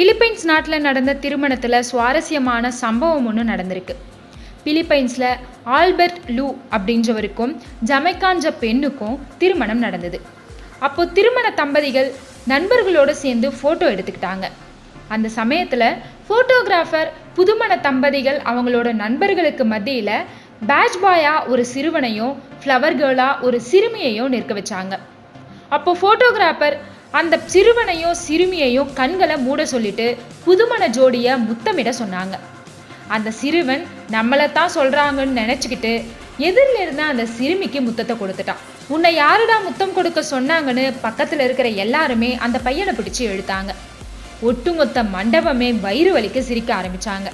Philippines நாட்டில் நடந்த திருமணத்தில் சுவாரஸ்யமான சம்பவம் ஒன்று நடந்திருக்கு. பிலிப்பைன்ஸில் ஆல்பர்ட் லூ அப்படின்றவருக்கும் ஜமைக்கான்ற பெண்ணுக்கும் திருமணம் நடந்தது. அப்போ திருமண தம்பதிகள் நண்பர்களோடு சேர்ந்து ஃபோட்டோ எடுத்துக்கிட்டாங்க. அந்த சமயத்தில் ஃபோட்டோகிராஃபர் புதுமண தம்பதிகள் அவங்களோட நண்பர்களுக்கு மத்தியில் பேட்ச் ஒரு சிறுவனையும் ஃப்ளவர் கேர்ளாக ஒரு சிறுமியையும் நிற்க வச்சாங்க. அப்போ ஃபோட்டோகிராஃபர் அந்த சிறுவனையும் சிறுமியையும் கண்களை மூட சொல்லிட்டு புதுமண ஜோடியை முத்தமிட சொன்னாங்க. அந்த சிறுவன் நம்மளை தான் சொல்கிறாங்கன்னு நினச்சிக்கிட்டு எதிரில் இருந்த அந்த சிறுமிக்கு முத்தத்தை கொடுத்துட்டான். உன்னை யாருடா முத்தம் கொடுக்க சொன்னாங்கன்னு பக்கத்தில் இருக்கிற எல்லாருமே அந்த பையனை பிடிச்சி எழுத்தாங்க ஒட்டுமொத்த மண்டபமே வயிறு வலிக்க சிரிக்க ஆரம்பித்தாங்க